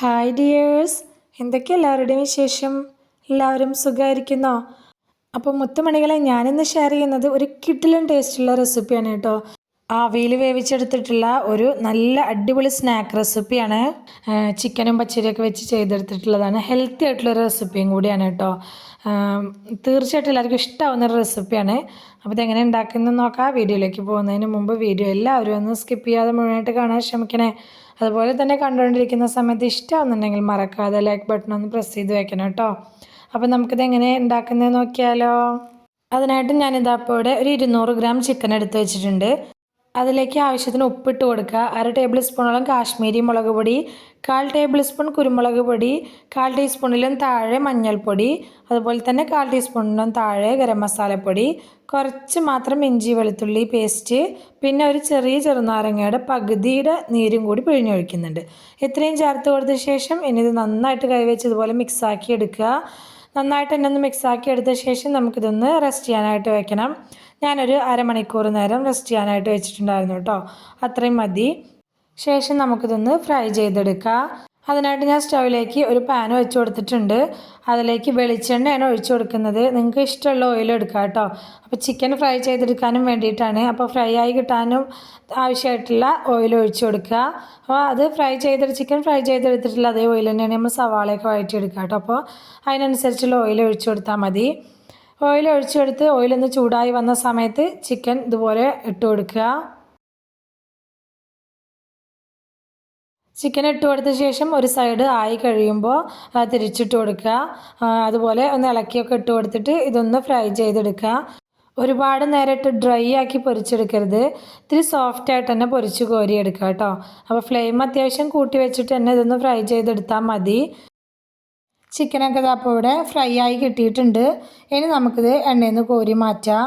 Hi dears എന്തൊക്കെ എല്ലാവരുടെയും വിശേഷം? എല്ലാവരും സുഖമായിരിക്കുന്നോ അപ്പോൾ മുത്തുമണികളെ ഞാനിന്ന് ഷെയർ ചെയ്യുന്നത് ഒരു കിഡിലും ടേസ്റ്റുള്ള റെസിപ്പിയാണ് കേട്ടോ. ആവിയിൽ വേവിച്ചെടുത്തിട്ടുള്ള ഒരു നല്ല അടിപൊളി സ്നാക്ക് റെസിപ്പിയാണ് ചിക്കനും പച്ചരിയൊക്കെ വെച്ച് ചെയ്തെടുത്തിട്ടുള്ളതാണ്. ഹെൽത്തി ആയിട്ടുള്ള റെസിപ്പിയും കൂടിയാണ് കേട്ടോ. തീർച്ചയായിട്ടും എല്ലാവർക്കും ഇഷ്ടമാവുന്ന ഒരു റെസിപ്പിയാണ് അപ്പോൾ ഇതെങ്ങനെ ഉണ്ടാക്കുന്നതെന്ന് നോക്കാം. വീഡിയോയിലേക്ക് പോകുന്നതിന് മുമ്പ് വീഡിയോ എല്ലാവരും ഒന്ന് സ്കിപ്പ് ചെയ്യാതെ മുഴുവനായിട്ട് കാണാൻ ശ്രമിക്കണേ. അതുപോലെ തന്നെ കണ്ടുകൊണ്ടിരിക്കുന്ന സമയത്ത് ഇഷ്ടമാവുന്നുണ്ടെങ്കിൽ മറക്കാതെ ലൈക്ക് ബട്ടൺ ഒന്ന് പ്രസ് ചെയ്ത് വെക്കണം കേട്ടോ. അപ്പോൾ നമുക്കിത് എങ്ങനെ ഉണ്ടാക്കുന്നത് നോക്കിയാലോ. അതിനായിട്ട് ഞാനിതാ അപ്പോൾ ഇവിടെ ഒരു ഇരുന്നൂറ് ഗ്രാം ചിക്കൻ എടുത്ത് വെച്ചിട്ടുണ്ട്. അതിലേക്ക് ആവശ്യത്തിന് ഉപ്പിട്ട് കൊടുക്കുക. അര ടേബിൾ സ്പൂണോളം കാശ്മീരി മുളക് പൊടി കാൽ ടേബിൾ സ്പൂൺ കുരുമുളക് പൊടി കാൽ ടീസ്പൂണിലും താഴെ മഞ്ഞൾപ്പൊടി അതുപോലെ തന്നെ കാൽ ടീസ്പൂണിലും താഴെ ഗരം മസാലപ്പൊടി കുറച്ച് മാത്രം ഇഞ്ചി വെളുത്തുള്ളി പേസ്റ്റ് പിന്നെ ഒരു ചെറിയ ചെറുനാരങ്ങയുടെ പകുതിയുടെ നീരും കൂടി പിഴിഞ്ഞൊഴിക്കുന്നുണ്ട്. ഇത്രയും ചേർത്ത് കൊടുത്ത ശേഷം ഇനി ഇത് നന്നായിട്ട് കൈവച്ച് ഇതുപോലെ മിക്സാക്കി എടുക്കുക. നന്നായിട്ട് തന്നെ ഒന്ന് മിക്സാക്കി എടുത്ത ശേഷം നമുക്കിതൊന്ന് റെസ്റ്റ് ചെയ്യാനായിട്ട് വെക്കണം. ഞാനൊരു അരമണിക്കൂർ നേരം റെസ്റ്റ് ചെയ്യാനായിട്ട് വെച്ചിട്ടുണ്ടായിരുന്നു കേട്ടോ. അത്രയും മതി. ശേഷം നമുക്കിതൊന്ന് ഫ്രൈ ചെയ്തെടുക്കാം. അതിനായിട്ട് ഞാൻ സ്റ്റൗവിലേക്ക് ഒരു പാൻ വെച്ച് കൊടുത്തിട്ടുണ്ട്. അതിലേക്ക് വെളിച്ചെണ്ണയാണ് ഒഴിച്ചു കൊടുക്കുന്നത്. നിങ്ങൾക്ക് ഇഷ്ടമുള്ള ഓയിൽ എടുക്കാം കേട്ടോ. അപ്പോൾ ചിക്കൻ ഫ്രൈ ചെയ്തെടുക്കാനും വേണ്ടിയിട്ടാണ്. അപ്പോൾ ഫ്രൈ ആയി കിട്ടാനും ആവശ്യമായിട്ടുള്ള ഓയിൽ ഒഴിച്ചു കൊടുക്കുക. അപ്പോൾ അത് ഫ്രൈ ചെയ്തെടുത്ത് ചിക്കൻ ഫ്രൈ ചെയ്തെടുത്തിട്ടുള്ള അതേ ഓയിൽ തന്നെയാണ് നമ്മൾ സവാളയൊക്കെ വഴറ്റിയെടുക്കുക കേട്ടോ. അപ്പോൾ അതിനനുസരിച്ചുള്ള ഓയിൽ ഒഴിച്ചു കൊടുത്താൽ മതി. ഓയിൽ ഒഴിച്ചു കൊടുത്ത് ഓയിലൊന്ന് ചൂടായി വന്ന സമയത്ത് ചിക്കൻ ഇതുപോലെ ഇട്ട് കൊടുക്കുക. ചിക്കൻ ഇട്ട് കൊടുത്ത ശേഷം ഒരു സൈഡ് ആയി കഴിയുമ്പോൾ തിരിച്ചിട്ട് കൊടുക്കുക. അതുപോലെ ഒന്ന് ഇളക്കിയൊക്കെ ഇട്ട് കൊടുത്തിട്ട് ഇതൊന്ന് ഫ്രൈ ചെയ്തെടുക്കുക. ഒരുപാട് നേരിട്ട് ഡ്രൈ ആക്കി പൊരിച്ചെടുക്കരുത്. ഇത്തിരി സോഫ്റ്റ് ആയിട്ട് തന്നെ പൊരിച്ച് കോരിയെടുക്കുക കേട്ടോ. അപ്പോൾ ഫ്ലെയിം അത്യാവശ്യം കൂട്ടി വെച്ചിട്ട് തന്നെ ഇതൊന്ന് ഫ്രൈ ചെയ്തെടുത്താൽ മതി. ചിക്കനൊക്കെ അപ്പോൾ ഇവിടെ ഫ്രൈ ആയി കിട്ടിയിട്ടുണ്ട്. ഇനി നമുക്കിത് എണ്ണയിൽ നിന്ന് കോരി മാറ്റാം.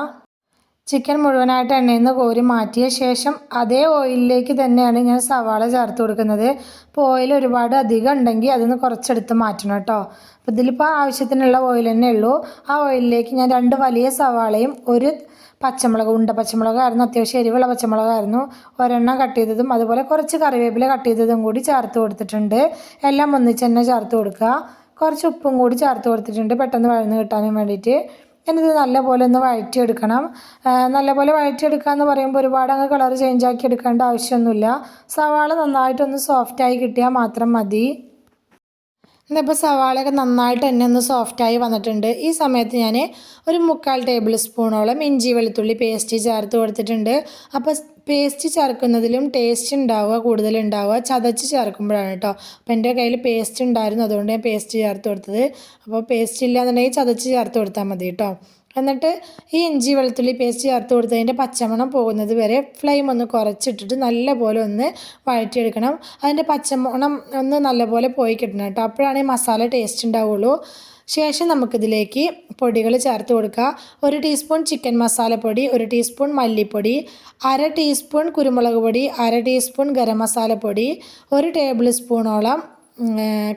ചിക്കൻ മുഴുവനായിട്ട് എണ്ണയിൽ നിന്ന് കോരി മാറ്റിയ ശേഷം അതേ ഓയിലിലേക്ക് തന്നെയാണ് ഞാൻ സവാള ചേർത്ത് കൊടുക്കുന്നത്. അപ്പോൾ ഓയിൽ ഒരുപാട് അധികം ഉണ്ടെങ്കിൽ അതിന് കുറച്ചെടുത്ത് മാറ്റണം കേട്ടോ. അപ്പോൾ ഇതിലിപ്പോൾ ആവശ്യത്തിനുള്ള ഓയിൽ തന്നെ ഉള്ളൂ. ആ ഓയിലിലേക്ക് ഞാൻ രണ്ട് വലിയ സവാളയും ഒരു പച്ചമുളക് ഉണ്ട പച്ചമുളകായിരുന്നു അത്യാവശ്യം എരിവുള്ള പച്ചമുളകായിരുന്നു. ഒരെണ്ണം കട്ട് ചെയ്തതും അതുപോലെ കുറച്ച് കറിവേപ്പില കട്ട് ചെയ്തതും കൂടി ചേർത്ത് കൊടുത്തിട്ടുണ്ട്. എല്ലാം ഒന്നിച്ച് തന്നെ ചേർത്ത് കൊടുക്കുക. കുറച്ച് ഉപ്പും കൂടി ചേർത്ത് കൊടുത്തിട്ടുണ്ട് പെട്ടെന്ന് വഴന്ന് കിട്ടാനും വേണ്ടിയിട്ട്. എന്നിത് നല്ലപോലെ ഒന്ന് വഴറ്റിയെടുക്കണം. നല്ലപോലെ വഴറ്റിയെടുക്കുക എന്ന് പറയുമ്പോൾ ഒരുപാട് അങ്ങ് കളർ ചേഞ്ച് ആക്കി എടുക്കേണ്ട ആവശ്യമൊന്നുമില്ല. സവാള നന്നായിട്ടൊന്ന് സോഫ്റ്റായി കിട്ടിയാൽ മാത്രം മതി. ഇന്നിപ്പോൾ സവാളയൊക്കെ നന്നായിട്ട് തന്നെ ഒന്ന് സോഫ്റ്റായി വന്നിട്ടുണ്ട്. ഈ സമയത്ത് ഞാൻ ഒരു മുക്കാൽ ടേബിൾ സ്പൂണോളം ഇഞ്ചി വെളുത്തുള്ളി പേസ്റ്റ് ചേർത്ത് കൊടുത്തിട്ടുണ്ട്. അപ്പോൾ പേസ്റ്റ് ചേർക്കുന്നതിലും ടേസ്റ്റ് ഉണ്ടാവുക കൂടുതൽ ഉണ്ടാവുക ചതച്ച് ചേർക്കുമ്പോഴാണ് കേട്ടോ. അപ്പോൾ എന്റെ കയ്യിൽ പേസ്റ്റ് ഉണ്ടായിരുന്നു അതുകൊണ്ട് ഞാൻ പേസ്റ്റ് ചേർത്ത് കൊടുത്തത്. അപ്പോൾ പേസ്റ്റ് ഇല്ലാന്നുണ്ടെങ്കിൽ ചതച്ച് ചേർത്ത് കൊടുത്താൽ മതി കേട്ടോ. എന്നിട്ട് ഈ ഇഞ്ചി വെളുത്തുള്ളി പേസ്റ്റ് ചേർത്ത് കൊടുത്തതിന്റെ പച്ചമണം പോകുന്നത് വരെ ഫ്ലെയിം ഒന്ന് കുറച്ചിട്ടിട്ട് നല്ലപോലെ ഒന്ന് വഴറ്റിയെടുക്കണം. അതിന്റെ പച്ചമണം ഒന്ന് നല്ലപോലെ പോയി കിട്ടണം കേട്ടോ. അപ്പോഴാണ് ഈ മസാല ടേസ്റ്റ് ഉണ്ടാവുള്ളൂ. ശേഷം നമുക്കിതിലേക്ക് പൊടികൾ ചേർത്ത് കൊടുക്കുക. ഒരു ടീസ്പൂൺ ചിക്കൻ മസാലപ്പൊടി ഒരു ടീസ്പൂൺ മല്ലിപ്പൊടി അര ടീസ്പൂൺ കുരുമുളക് പൊടി അര ടീസ്പൂൺ ഗരം മസാലപ്പൊടി ഒരു ടേബിൾ സ്പൂണോളം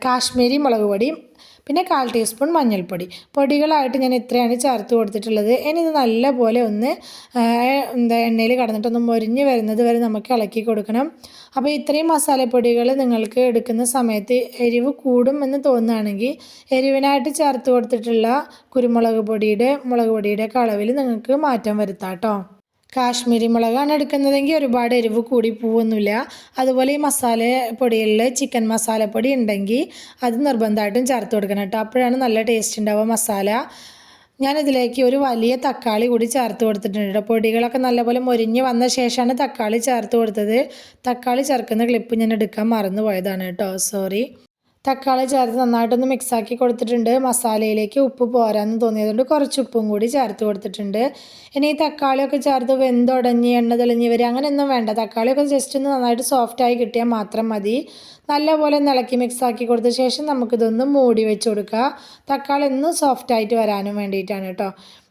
കാശ്മീരി മുളക് പൊടി പിന്നെ കാൽ ടീസ്പൂൺ മഞ്ഞൾപ്പൊടി. പൊടികളായിട്ട് ഞാൻ ഇത്രയാണ് ചേർത്ത് കൊടുത്തിട്ടുള്ളത്. ഇനി ഇത് നല്ലപോലെ ഒന്ന് എന്താ എണ്ണയിൽ കടന്നിട്ടൊന്ന് മൊരിഞ്ഞ് വരുന്നത് വരെ നമുക്ക് ഇളക്കി കൊടുക്കണം. അപ്പോൾ ഇത്രയും മസാലപ്പൊടികൾ നിങ്ങൾക്ക് എടുക്കുന്ന സമയത്ത് എരിവ് കൂടും എന്ന് തോന്നുകയാണെങ്കിൽ എരിവിനായിട്ട് ചേർത്ത് കൊടുത്തിട്ടുള്ള കുരുമുളക് പൊടിയുടെ മുളക് പൊടിയുടെ അളവിൽ നിങ്ങൾക്ക് മാറ്റം വരുത്താം കേട്ടോ. കാശ്മീരി മുളകാണ് എടുക്കുന്നതെങ്കിൽ ഒരുപാട് എരിവ് കൂടി പോവൊന്നുമില്ല. അതുപോലെ ഈ മസാല പൊടികളിൽ ചിക്കൻ മസാലപ്പൊടി ഉണ്ടെങ്കിൽ അത് നിർബന്ധമായിട്ടും ചേർത്ത് കൊടുക്കണം കേട്ടോ. അപ്പോഴാണ് നല്ല ടേസ്റ്റ് ഉണ്ടാവുക മസാല. ഞാനിതിലേക്ക് ഒരു വലിയ തക്കാളി കൂടി ചേർത്ത് കൊടുത്തിട്ടുണ്ട് പൊടികളൊക്കെ നല്ലപോലെ മൊരിഞ്ഞ് വന്ന ശേഷമാണ് തക്കാളി ചേർത്ത് കൊടുത്തത്. തക്കാളി ചേർക്കുന്ന ക്ലിപ്പ് ഞാൻ എടുക്കാൻ മറന്നു പോയതാണ് കേട്ടോ സോറി തക്കാളി ചേർത്ത് നന്നായിട്ടൊന്ന് മിക്സാക്കി കൊടുത്തിട്ടുണ്ട്. മസാലയിലേക്ക് ഉപ്പ് പോരാന്ന് തോന്നിയതുകൊണ്ട് കുറച്ച് ഉപ്പും കൂടി ചേർത്ത് കൊടുത്തിട്ടുണ്ട്. ഇനി ഈ തക്കാളിയൊക്കെ ചേർത്ത് വെന്തുടഞ്ഞ് എണ്ണ തെളിഞ്ഞ് വരിക അങ്ങനെയൊന്നും വേണ്ട. തക്കാളിയൊക്കെ ജസ്റ്റ് ഒന്ന് നന്നായിട്ട് സോഫ്റ്റായി കിട്ടിയാൽ മാത്രം മതി. നല്ലപോലെ ഇളക്കി മിക്സാക്കി കൊടുത്ത ശേഷം നമുക്കിതൊന്ന് മൂടി വെച്ച് കൊടുക്കുക. തക്കാളി ഒന്ന് സോഫ്റ്റായിട്ട് വരാനും വേണ്ടിയിട്ടാണ് കേട്ടോ.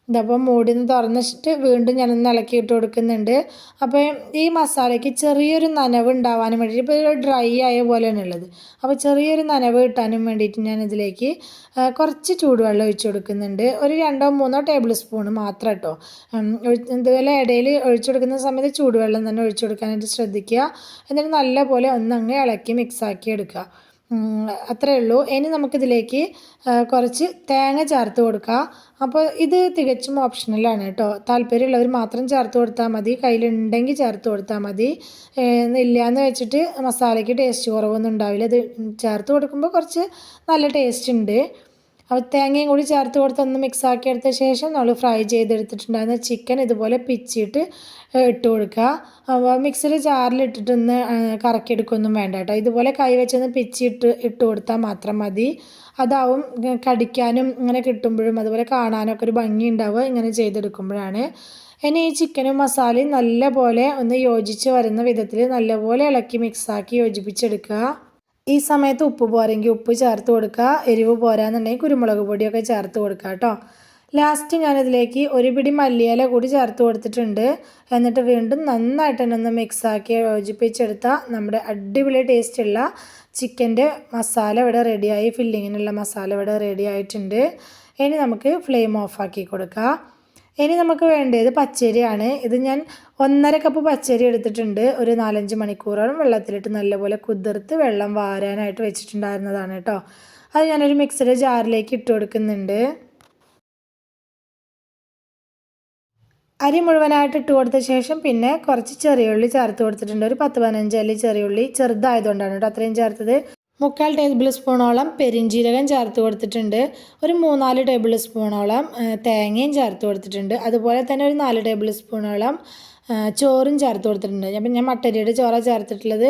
ഇതപ്പോൾ മൂടി നിന്ന് തുറന്നിട്ട് വീണ്ടും ഞാനൊന്ന് ഇളക്കി ഇട്ട് കൊടുക്കുന്നുണ്ട്. അപ്പോൾ ഈ മസാലയ്ക്ക് ചെറിയൊരു നനവ് ഉണ്ടാവാനും വേണ്ടിയിട്ട് ഇപ്പോൾ ഡ്രൈ ആയ പോലെയാണ് ഉള്ളത്. അപ്പോൾ ചെറിയൊരു നനവ് കിട്ടാനും വേണ്ടിയിട്ട് ഞാൻ ഇതിലേക്ക് കുറച്ച് ചൂടുവെള്ളം ഒഴിച്ച് കൊടുക്കുന്നുണ്ട്. ഒരു രണ്ടോ മൂന്നോ ടേബിൾ സ്പൂൺ മാത്രം കേട്ടോ. ഇതുപോലെ ഇടയിൽ ഒഴിച്ചു കൊടുക്കുന്ന സമയത്ത് ചൂടുവെള്ളം തന്നെ ഒഴിച്ചു കൊടുക്കാനായിട്ട് ശ്രദ്ധിക്കുക. എന്നിട്ട് നല്ലപോലെ ഒന്നങ്ങ് ഇളക്കി മിക്സാക്കി എടുക്കുക. അത്രയേ ഉള്ളൂ. ഇനി നമുക്കിതിലേക്ക് കുറച്ച് തേങ്ങ ചേർത്ത് കൊടുക്കുക അപ്പോൾ ഇത് തികച്ചും ഓപ്ഷണലാണ് കേട്ടോ. താല്പര്യമുള്ളവർ മാത്രം ചേർത്ത് കൊടുത്താൽ മതി. കയ്യിലുണ്ടെങ്കിൽ ചേർത്ത് കൊടുത്താൽ മതി. ഇല്ല എന്ന് വെച്ചിട്ട് മസാലയ്ക്ക് ടേസ്റ്റ് കുറവൊന്നും ഉണ്ടാവില്ല. ഇത് ചേർത്ത് കൊടുക്കുമ്പോൾ കുറച്ച് നല്ല ടേസ്റ്റ് ഉണ്ട്. അപ്പോൾ തേങ്ങയും കൂടി ചേർത്ത് കൊടുത്ത് ഒന്ന് മിക്സ് ആക്കി എടുത്ത ശേഷം നമ്മൾ ഫ്രൈ ചെയ്തെടുത്തിട്ടുണ്ടായിരുന്ന ചിക്കൻ ഇതുപോലെ പിച്ചിട്ട് ഇട്ട് കൊടുക്കുക. അപ്പോൾ മിക്സിൽ ജാറിലിട്ടിട്ടൊന്ന് കറക്കിയെടുക്കൊന്നും വേണ്ട കേട്ടോ. ഇതുപോലെ കൈ വെച്ചൊന്ന് പിച്ചിട്ട് ഇട്ട് കൊടുത്താൽ മാത്രം മതി. അതാവും കടിക്കാനും ഇങ്ങനെ കിട്ടുമ്പോഴും അതുപോലെ കാണാനൊക്കെ ഒരു ഭംഗി ഉണ്ടാവുക ഇങ്ങനെ ചെയ്തെടുക്കുമ്പോഴാണ്. ഇനി ഈ ചിക്കനും മസാലയും നല്ലപോലെ ഒന്ന് യോജിച്ച് വരുന്ന വിധത്തിൽ നല്ലപോലെ ഇളക്കി മിക്സാക്കി യോജിപ്പിച്ചെടുക്കുക. ഈ സമയത്ത് ഉപ്പ് പോരെങ്കിൽ ഉപ്പ് ചേർത്ത് കൊടുക്കുക എരിവ് പോരാന്നുണ്ടെങ്കിൽ കുരുമുളക് പൊടിയൊക്കെ ചേർത്ത് കൊടുക്കുക കേട്ടോ. ലാസ്റ്റ് ഞാനിതിലേക്ക് ഒരു പിടി മല്ലിയില കൂടി ചേർത്ത് കൊടുത്തിട്ടുണ്ട്. എന്നിട്ട് വീണ്ടും നന്നായിട്ട് തന്നെ ഒന്ന് മിക്സാക്കി യോജിപ്പിച്ചെടുത്താൽ നമ്മുടെ അടിപൊളി ടേസ്റ്റുള്ള ചിക്കന്റെ മസാല ഇവിടെ റെഡിയായി ഫില്ലിങ്ങിനുള്ള മസാല ഇവിടെ റെഡി ആയിട്ടുണ്ട്. ഇനി നമുക്ക് ഫ്ലെയിം ഓഫാക്കി കൊടുക്കുക ഇനി നമുക്ക് വേണ്ടത് പച്ചരിയാണ്. ഇത് ഞാൻ ഒന്നര കപ്പ് പച്ചരി എടുത്തിട്ടുണ്ട്. ഒരു നാലഞ്ച് മണിക്കൂറോളം വെള്ളത്തിലിട്ട് നല്ലപോലെ കുതിർത്ത് വെള്ളം വാരാനായിട്ട് വെച്ചിട്ടുണ്ടായിരുന്നതാണ് കേട്ടോ. അത് ഞാനൊരു മിക്സിയുടെ ജാറിലേക്ക് ഇട്ട് കൊടുക്കുന്നുണ്ട്. അരി മുഴുവനായിട്ട് ഇട്ട് കൊടുത്ത ശേഷം പിന്നെ കുറച്ച് ചെറിയുള്ളി ചേർത്ത് കൊടുത്തിട്ടുണ്ട്. ഒരു പത്ത് പതിനഞ്ച് അല്ലി ചെറിയുള്ളി ചെറുതായതുകൊണ്ടാണ് കേട്ടോ അത്രയും ചേർത്തത്. മുക്കാൽ ടേബിൾ സ്പൂണോളം പെരിഞ്ജീരകം ചേർത്ത് കൊടുത്തിട്ടുണ്ട്. ഒരു മൂന്നാൽ ടേബിൾ സ്പൂണോളം തേങ്ങയും ചേർത്ത് കൊടുത്തിട്ടുണ്ട്. അതുപോലെ തന്നെ ഒരു നാല് ടേബിൾ സ്പൂണോളം ചോറും ചേർത്ത് കൊടുത്തിട്ടുണ്ട്. അപ്പം ഞാൻ മട്ടരിയുടെ ചോറാണ് ചേർത്തിട്ടുള്ളത്.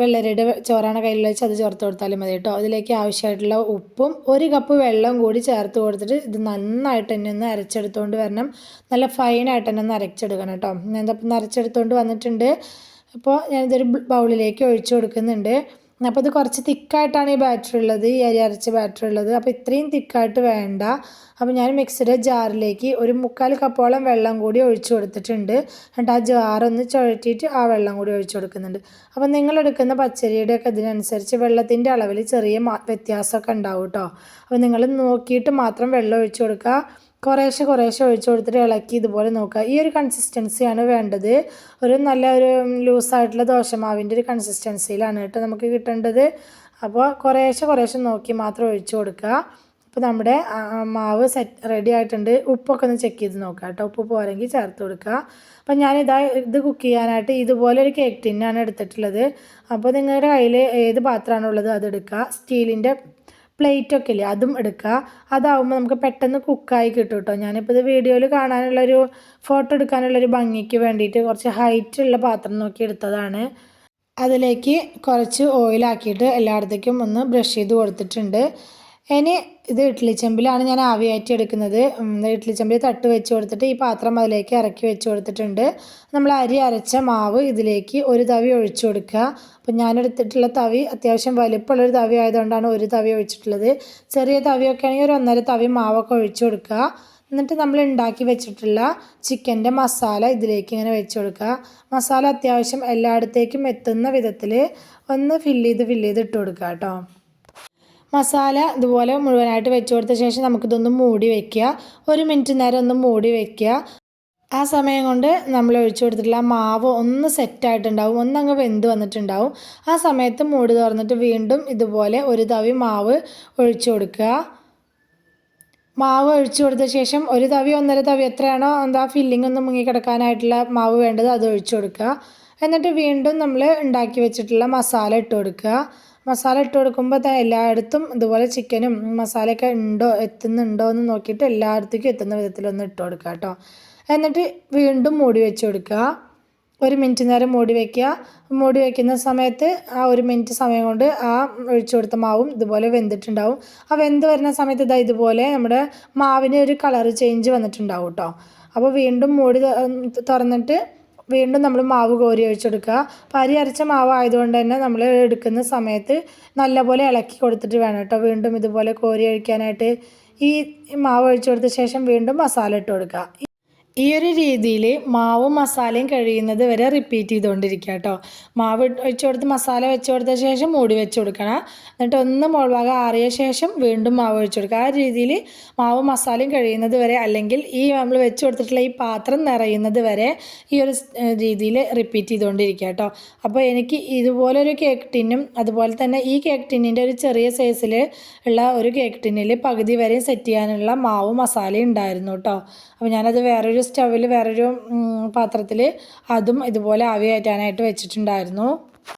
വെള്ളരിയുടെ ചോറാണ് കയ്യിൽ വെച്ച് അത് ചേർത്ത് കൊടുത്താലും മതി കേട്ടോ. അതിലേക്ക് ആവശ്യമായിട്ടുള്ള ഉപ്പും ഒരു കപ്പ് വെള്ളം കൂടി ചേർത്ത് കൊടുത്തിട്ട് ഇത് നന്നായിട്ട് തന്നെ ഒന്ന് അരച്ചെടുത്തുകൊണ്ട് വരണം. നല്ല ഫൈനായിട്ട് തന്നെ ഒന്ന് അരച്ചെടുക്കണം കേട്ടോ. ഞാൻ ഇതപ്പം അരച്ചെടുത്തുകൊണ്ട് വന്നിട്ടുണ്ട്. അപ്പോൾ ഞാനിതൊരു ബൗളിലേക്ക് ഒഴിച്ചു കൊടുക്കുന്നുണ്ട്. അപ്പോൾ ഇത് കുറച്ച് തിക്കായിട്ടാണ് ഈ ബാറ്ററി ഉള്ളത് ഈ അരി അരച്ച ബാറ്ററി ഉള്ളത് അപ്പോൾ ഇത്രയും തിക്കായിട്ട് വേണ്ട. അപ്പോൾ ഞാൻ മിക്സിയുടെ ജാറിലേക്ക് ഒരു മുക്കാൽ കപ്പോളം വെള്ളം കൂടി ഒഴിച്ചു കൊടുത്തിട്ടുണ്ട്. എന്നിട്ട് ആ ജാറൊന്ന് ചുഴറ്റിയിട്ട് ആ വെള്ളം കൂടി ഒഴിച്ചു കൊടുക്കുന്നുണ്ട്. അപ്പോൾ നിങ്ങൾ എടുക്കുന്ന പച്ചരിയുടെ ഒക്കെ ഇതിനനുസരിച്ച് വെള്ളത്തിന്റെ അളവിൽ ചെറിയ വ്യത്യാസമൊക്കെ ഉണ്ടാവും കേട്ടോ അപ്പോൾ നിങ്ങൾ നോക്കിയിട്ട് മാത്രം വെള്ളം ഒഴിച്ചു കൊടുക്കുക. കുറേശ്ശെ കുറേശ്ശെ ഒഴിച്ചു കൊടുത്തിട്ട് ഇളക്കി ഇതുപോലെ നോക്കുക. ഈ ഒരു കൺസിസ്റ്റൻസിയാണ് വേണ്ടത്. ഒരു നല്ല ഒരു ലൂസായിട്ടുള്ള ദോശമാവിന്റെ ഒരു കൺസിസ്റ്റൻസിയിലാണ് കേട്ടോ നമുക്ക് കിട്ടേണ്ടത്. അപ്പോൾ കുറേശ്ശെ കുറേശ്ശെ നോക്കി മാത്രം ഒഴിച്ചു കൊടുക്കുക. അപ്പോൾ നമ്മുടെ മാവ് സെറ്റ് റെഡി ആയിട്ടുണ്ട്. ഉപ്പൊക്കെ ഒന്ന് ചെക്ക് ചെയ്ത് നോക്കുക കേട്ടോ. ഉപ്പ് പോരെങ്കിൽ ചേർത്ത് കൊടുക്കുക. അപ്പോൾ ഞാനിതാ ഇത് കുക്ക് ചെയ്യാനായിട്ട് ഇതുപോലെ ഒരു കേക്ക് ടിന്നാണ് എടുത്തിട്ടുള്ളത്. അപ്പോൾ നിങ്ങളുടെ കയ്യിൽ ഏത് പാത്രമാണുള്ളത് അത് എടുക്കുക. സ്റ്റീലിന്റെ പ്ലേറ്റ് ഒക്കെ ഇല്ലേ അതും എടുക്കുക. അതാവുമ്പോൾ നമുക്ക് പെട്ടെന്ന് കുക്കായി കിട്ടും കേട്ടോ ഞാനിപ്പോൾ ഇത് വീഡിയോയിൽ കാണാനുള്ളൊരു ഫോട്ടോ എടുക്കാനുള്ളൊരു ഭംഗിക്ക് വേണ്ടിയിട്ട് കുറച്ച് ഹൈറ്റുള്ള പാത്രം നോക്കി എടുത്തതാണ്. അതിലേക്ക് കുറച്ച് ഓയിലാക്കിയിട്ട് എല്ലായിടത്തേക്കും ഒന്ന് ബ്രഷ് ചെയ്ത് കൊടുത്തിട്ടുണ്ട്. ഇനി ഇത് ഇഡ്ഡലി ചെമ്പിലാണ് ഞാൻ ആവിയാറ്റി എടുക്കുന്നത് ഇഡ്ഡലി ചെമ്പിൽ തട്ട് വെച്ച് കൊടുത്തിട്ട് ഈ പാത്രം അതിലേക്ക് ഇറക്കി വെച്ച് കൊടുത്തിട്ടുണ്ട്. നമ്മൾ അരി അരച്ച മാവ് ഇതിലേക്ക് ഒരു തവി ഒഴിച്ചു കൊടുക്കുക. അപ്പം ഞാനെടുത്തിട്ടുള്ള തവി അത്യാവശ്യം വലിപ്പമുള്ളൊരു തവി ആയതുകൊണ്ടാണ് ഒരു തവി ഒഴിച്ചിട്ടുള്ളത്. ചെറിയ തവിയൊക്കെ ആണെങ്കിൽ ഒരു ഒന്നര തവി മാവൊക്കെ ഒഴിച്ചു കൊടുക്കുക. എന്നിട്ട് നമ്മൾ ഉണ്ടാക്കി വെച്ചിട്ടുള്ള ചിക്കന്റെ മസാല ഇതിലേക്ക് ഇങ്ങനെ വെച്ച് കൊടുക്കുക. മസാല അത്യാവശ്യം എല്ലായിടത്തേക്കും എത്തുന്ന വിധത്തിൽ ഒന്ന് ഫില്ല് ചെയ്ത് ഫില്ല് ചെയ്ത് ഇട്ട് കൊടുക്കുക കേട്ടോ. മസാല ഇതുപോലെ മുഴുവനായിട്ട് വെച്ച് കൊടുത്ത ശേഷം നമുക്കിതൊന്ന് മൂടി വെക്കുക. ഒരു മിനിറ്റ് നേരം ഒന്ന് മൂടി വെക്കുക. ആ സമയം കൊണ്ട് നമ്മൾ ഒഴിച്ചു കൊടുത്തിട്ടുള്ള മാവ് ഒന്ന് സെറ്റായിട്ടുണ്ടാവും ഒന്നങ്ങ് വെന്ത് വന്നിട്ടുണ്ടാവും. ആ സമയത്ത് മൂടി തുറന്നിട്ട് വീണ്ടും ഇതുപോലെ ഒരു തവി മാവ് ഒഴിച്ചു കൊടുക്കുക. മാവ് ഒഴിച്ചു കൊടുത്ത ശേഷം ഒരു തവി ഒന്നര തവി എത്രയാണോ എന്താ ഫില്ലിംഗ് ഒന്ന് മുങ്ങിക്കിടക്കാനായിട്ടുള്ള മാവ് വേണ്ടത് അത് ഒഴിച്ചു കൊടുക്കുക. എന്നിട്ട് വീണ്ടും നമ്മൾ ഉണ്ടാക്കി വെച്ചിട്ടുള്ള മസാല ഇട്ട് കൊടുക്കുക. മസാല ഇട്ട് കൊടുക്കുമ്പോൾ എല്ലായിടത്തും ഇതുപോലെ ചിക്കനും മസാലയൊക്കെ ഉണ്ടോ എത്തുന്നുണ്ടോ എന്ന് നോക്കിയിട്ട് എല്ലായിടത്തേക്കും എത്തുന്ന വിധത്തിലൊന്ന് ഇട്ട് കൊടുക്കുക കേട്ടോ. എന്നിട്ട് വീണ്ടും മൂടി വെച്ച് കൊടുക്കുക. ഒരു മിനിറ്റ് നേരം മൂടി വയ്ക്കുക മൂടി വയ്ക്കുന്ന സമയത്ത് ആ ഒരു മിനിറ്റ് സമയം കൊണ്ട് ആ ഒഴിച്ചു കൊടുത്ത മാവും ഇതുപോലെ വെന്തിട്ടുണ്ടാവും. ആ വെന്ത് വരുന്ന സമയത്ത് ഇതാ ഇതുപോലെ നമ്മുടെ മാവിന് ഒരു കളർ ചേഞ്ച് വന്നിട്ടുണ്ടാവും കേട്ടോ. അപ്പോൾ വീണ്ടും മൂടി തുറന്നിട്ട് വീണ്ടും നമ്മൾ മാവ് കോരി ഒഴിച്ചെടുക്കുക. അപ്പോൾ അരി അരച്ച മാവായതുകൊണ്ട് തന്നെ നമ്മൾ എടുക്കുന്ന സമയത്ത് നല്ലപോലെ ഇളക്കി കൊടുത്തിട്ട് വേണം കേട്ടോ. വീണ്ടും ഇതുപോലെ കോരി ഒഴിക്കാനായിട്ട് ഈ മാവ് ഒഴിച്ചു കൊടുത്ത ശേഷം വീണ്ടും മസാല ഇട്ട് കൊടുക്കുക. ഈ ഒരു രീതിയിൽ മാവും മസാലയും കഴിയുന്നത് വരെ റിപ്പീറ്റ് ചെയ്തുകൊണ്ടിരിക്കുക കേട്ടോ മാവ് വെച്ച് കൊടുത്ത് മസാല വെച്ച് കൊടുത്ത ശേഷം മൂടി വെച്ച് കൊടുക്കണം. എന്നിട്ട് ഒന്ന് മുളഭാഗം ആറിയ ശേഷം വീണ്ടും മാവ് വെച്ച് കൊടുക്കുക. ആ രീതിയിൽ മാവും മസാലയും കഴിയുന്നത് വരെ അല്ലെങ്കിൽ ഈ നമ്മൾ വെച്ച് കൊടുത്തിട്ടുള്ള ഈ പാത്രം നിറയുന്നത് വരെ ഈ ഒരു രീതിയിൽ റിപ്പീറ്റ് ചെയ്തുകൊണ്ടിരിക്കുക കേട്ടോ അപ്പോൾ എനിക്ക് ഇതുപോലൊരു കേക്ക് ടിന്നും അതുപോലെ തന്നെ ഈ കേക്ക് ടിന്നിന്റെ ഒരു ചെറിയ സൈസിൽ ഉള്ള ഒരു കേക്ക് ടിന്നിൽ പകുതി വരെ സെറ്റ് ചെയ്യാനുള്ള മാവും മസാലയും ഉണ്ടായിരുന്നു കേട്ടോ അപ്പോൾ ഞാനത് വേറൊരു സ്റ്റവിൽ വേറൊരു പാത്രത്തിൽ അതും ഇതുപോലെ ആവി കയറ്റാനായിട്ട് വെച്ചിട്ടുണ്ടായിരുന്നു.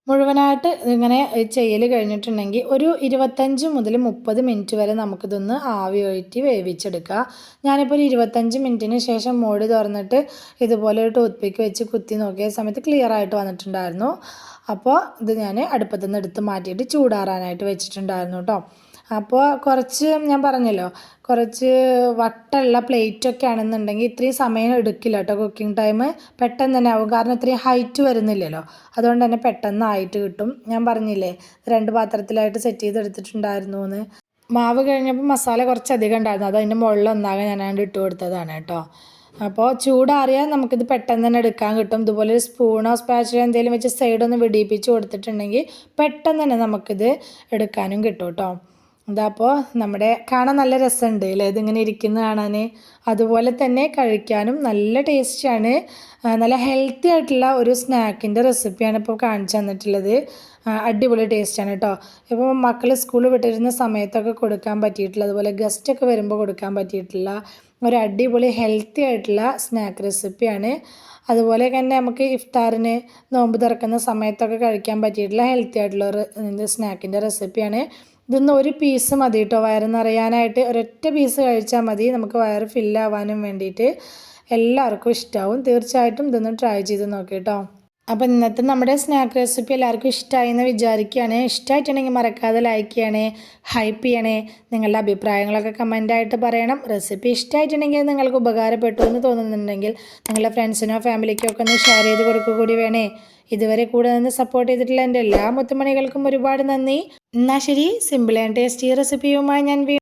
മുഴുവനായിട്ട് ഇങ്ങനെ ചെയ്യൽ കഴിഞ്ഞിട്ടുണ്ടെങ്കിൽ ഒരു ഇരുപത്തഞ്ച് മുതൽ മുപ്പത് മിനിറ്റ് വരെ നമുക്കിതൊന്ന് ആവി ഒഴിറ്റി വേവിച്ചെടുക്കുക ഞാനിപ്പോൾ ഒരു ഇരുപത്തഞ്ച് മിനിറ്റിന് ശേഷം മൂടി തുറന്നിട്ട് ഇതുപോലെ ഒരു ടൂത്ത് പിക്ക് വെച്ച് കുത്തി നോക്കിയ സമയത്ത് ക്ലിയർ ആയിട്ട് വന്നിട്ടുണ്ടായിരുന്നു. അപ്പോൾ ഇത് ഞാൻ അടുപ്പത്തുനിന്ന് എടുത്ത് മാറ്റിയിട്ട് ചൂടാറാനായിട്ട് വെച്ചിട്ടുണ്ടായിരുന്നു കേട്ടോ അപ്പോൾ കുറച്ച് ഞാൻ പറഞ്ഞല്ലോ കുറച്ച് വട്ടമുള്ള പ്ലേറ്റൊക്കെ ആണെന്നുണ്ടെങ്കിൽ ഇത്രയും സമയം എടുക്കില്ല കേട്ടോ കുക്കിംഗ് ടൈം പെട്ടെന്ന് തന്നെ ആവും. കാരണം ഇത്രയും ഹൈറ്റ് വരുന്നില്ലല്ലോ. അതുകൊണ്ട് തന്നെ പെട്ടെന്ന് ആയിട്ട് കിട്ടും. ഞാൻ പറഞ്ഞില്ലേ രണ്ട് പാത്രത്തിലായിട്ട് സെറ്റ് ചെയ്തെടുത്തിട്ടുണ്ടായിരുന്നു എന്ന് മാവ് കഴിഞ്ഞപ്പോൾ മസാല കുറച്ചധികം ഉണ്ടായിരുന്നു. അത് അതിന്റെ മുകളിൽ ഒന്നാകെ ഞാനാണ്ട് ഇട്ട് കൊടുത്തതാണ് കേട്ടോ അപ്പോൾ ചൂടാറിയാൽ നമുക്കിത് പെട്ടെന്ന് തന്നെ എടുക്കാൻ കിട്ടും. ഇതുപോലെ ഒരു സ്പൂണോ സ്പാച്ചിലോ എന്തെങ്കിലും വെച്ച് സൈഡൊന്ന് വെടിയിപ്പിച്ച് കൊടുത്തിട്ടുണ്ടെങ്കിൽ പെട്ടെന്ന് തന്നെ നമുക്കിത് എടുക്കാനും കിട്ടും കേട്ടോ ഇതപ്പോൾ നമ്മുടെ കാണാൻ നല്ല രസമുണ്ട് അല്ലേ? ഇതിങ്ങനെ ഇരിക്കുന്ന കാണാൻ അതുപോലെ തന്നെ കഴിക്കാനും നല്ല ടേസ്റ്റിയാണ് നല്ല ഹെൽത്തി ആയിട്ടുള്ള ഒരു സ്നാക്കിന്റെ റെസിപ്പിയാണ് ഇപ്പോൾ കാണിച്ചു തന്നിട്ടുള്ളത്. അടിപൊളി ടേസ്റ്റാണ് കേട്ടോ ഇപ്പോൾ മക്കൾ സ്കൂളിൽ വിട്ടിരുന്ന സമയത്തൊക്കെ കൊടുക്കാൻ പറ്റിയിട്ടുള്ള അതുപോലെ ഗസ്റ്റൊക്കെ വരുമ്പോൾ കൊടുക്കാൻ പറ്റിയിട്ടുള്ള ഒരു അടിപൊളി ഹെൽത്തി ആയിട്ടുള്ള സ്നാക്ക് റെസിപ്പിയാണ് അതുപോലെ തന്നെ നമുക്ക് ഇഫ്താറിന് നോമ്പ് തുറക്കുന്ന സമയത്തൊക്കെ കഴിക്കാൻ പറ്റിയിട്ടുള്ള ഹെൽത്തി ആയിട്ടുള്ള ഒരു സ്നാക്കിന്റെ റെസിപ്പിയാണ് ഇതൊന്ന് ഒരു പീസ് മതി കേട്ടോ വയറ് നിറയാനായിട്ട് ഒരൊറ്റ പീസ് കഴിച്ചാൽ മതി. നമുക്ക് വയറ് ഫില്ലാവാനും വേണ്ടിയിട്ട് എല്ലാവർക്കും ഇഷ്ടമാവും തീർച്ചയായിട്ടും ഇതൊന്ന് ട്രൈ ചെയ്ത് നോക്കി കേട്ടോ അപ്പോൾ ഇന്നത്തെ നമ്മുടെ സ്നാക്ക് റെസിപ്പി എല്ലാവർക്കും ഇഷ്ടമായി എന്ന് വിചാരിക്കുകയാണ് ഇഷ്ടമായിട്ടുണ്ടെങ്കിൽ മറക്കാതെ ലൈക്ക് ചെയ്യണേ ഹൈപ്പ് ചെയ്യണേ. നിങ്ങളുടെ അഭിപ്രായങ്ങളൊക്കെ കമന്റായിട്ട് പറയണം. റെസിപ്പി ഇഷ്ടമായിട്ടുണ്ടെങ്കിൽ നിങ്ങൾക്ക് ഉപകാരപ്പെട്ടു എന്ന് തോന്നുന്നുണ്ടെങ്കിൽ നിങ്ങളുടെ ഫ്രണ്ട്സിനോ ഫാമിലിക്കോ ഒക്കെ ഒന്ന് ഷെയർ ചെയ്ത് കൊടുക്കുക കൂടി വേണേ. ഇതുവരെ കൂടെ നിന്ന് സപ്പോർട്ട് ചെയ്തിട്ടുള്ള എന്റെ എല്ലാ മുത്തുമണികൾക്കും ഒരുപാട് നന്ദി. എന്നാൽ ശരി സിമ്പിൾ ആൻഡ് ടേസ്റ്റി റെസിപ്പിയുമായി ഞാൻ